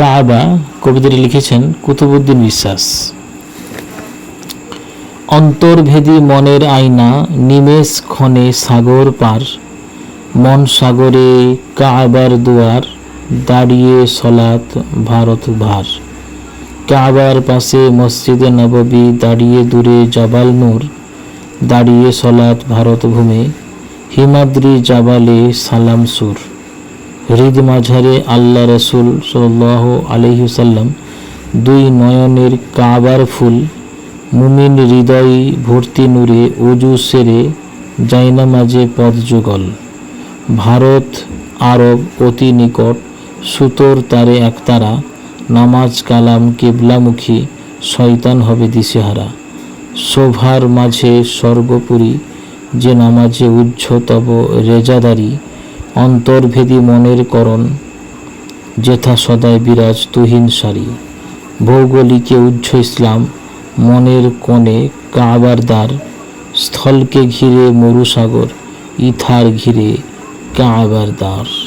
কাবা কবিতাটি লিখেছেন কুতুবুদ্দিন বিশ্বাস। অন্তর্ভেদী মনের আয়না, নিমেষ ক্ষণে সাগর পার, মন সাগরে কাবার দুয়ার, দাঁড়িয়ে সলাত ভারত ভার। কাবার পাশে মসজিদে নববী, দাঁড়িয়ে দূরে জবাল নূর, দাঁড়িয়ে সলাত ভারত ভূমে হিমাদ্রি জাবালে সালাম সুর। হৃদ মাঝারে আল্লাহ রসুল সাল্লাহ আলহিসাল্লাম দুই নয়নের কাবার ফুল, মুমিন হৃদয় ভর্তি নূরে অজু সেরে জাইনা মাঝে পদ যুগল। ভারত, আরব অতি নিকট, সুতোর তারে একতারা নামাজ কালাম কেবলামুখী, শয়তান হবে দিশেহারা। শোভার মাঝে স্বর্গপুরী, যে নামাজে উজ্জ্বতব রেজাদারি অন্তর্ভেদী মনের করণ, যেথা সদায় বিরাজ তুহিন সারি। ভৌগোলিকে উজ্জ্ব ইসলাম, মনের কোণে কাবার দ্বার, স্থলকে ঘিরে মরুসাগর, ইথার ঘিরে কাবার দ্বার।